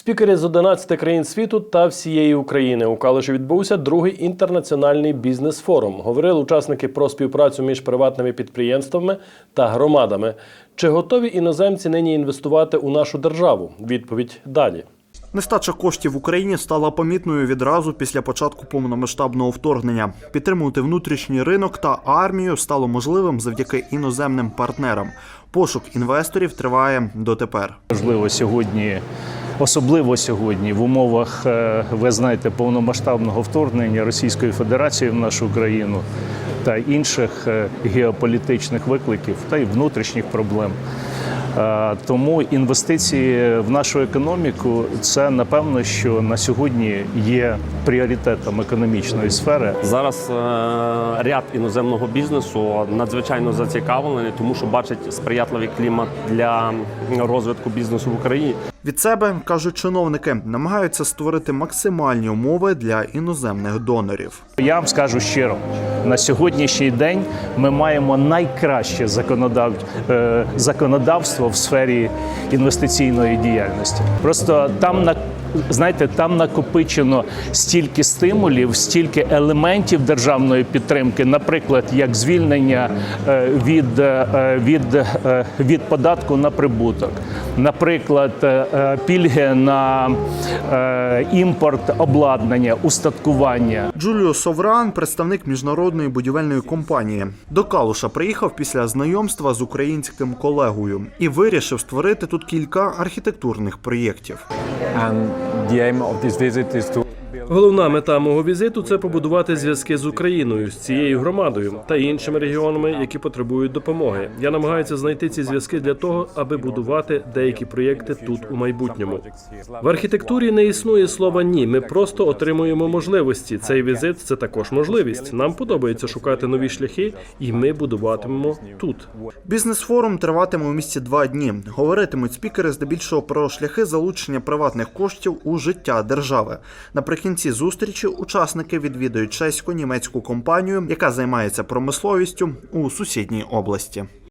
Спікери з 11 країн світу та всієї України у Калиші відбувся другий інтернаціональний бізнес-форум. Говорили учасники про співпрацю між приватними підприємствами та громадами. Чи готові іноземці нині інвестувати у нашу державу? Відповідь далі. Нестача коштів в Україні стала помітною відразу після початку повномасштабного вторгнення. Підтримувати внутрішній ринок та армію стало можливим завдяки іноземним партнерам. Пошук інвесторів триває дотепер. Можливо, сьогодні, особливо сьогодні, в умовах, е, ви знаєте, повномасштабного вторгнення Російської Федерації в нашу країну та інших е, геополітичних викликів та й внутрішніх проблем. Е, Тому інвестиції в нашу економіку це напевно, що на сьогодні є пріоритетом економічної сфери. Зараз ряд іноземного бізнесу надзвичайно зацікавлений, тому що бачать сприятливий клімат для розвитку бізнесу в Україні. Від себе кажуть чиновники, намагаються створити максимальні умови для іноземних донорів. Я вам скажу щиро, на сьогоднішній день ми маємо найкраще законодав... е, законодавство в сфері інвестиційної діяльності. Просто там на знаєте, там накопичено стільки стимулів, стільки елементів державної підтримки, наприклад, як звільнення е, від, е, від, від податку на прибуток, наприклад, е, е, пільги на е, імпорт обладнання, устаткування. Джуліо Совран, представник міжнародної будівельної компанії, до Калуша приїхав після знайомства з українським колегою і вирішив створити тут кілька архітектурних проєктів. And the aim of this visit is to Головна мета мого візиту це побудувати зв'язки з Україною, з цією громадою та іншими регіонами, які потребують допомоги. Я намагаюся знайти ці зв'язки для того, аби будувати деякі проєкти тут у майбутньому. В архітектурі не існує слова ні. Ми просто отримуємо можливості. Цей візит це також можливість. Нам подобається шукати нові шляхи, і ми будуватимемо тут. Бізнес-форум триватиме у місті два дні. Говоритимуть спікери здебільшого про шляхи залучення приватних коштів у життя держави. Наприкінці зустрічі учасники відвідають чесько-німецьку компанію, яка займається промисловістю у сусідній області.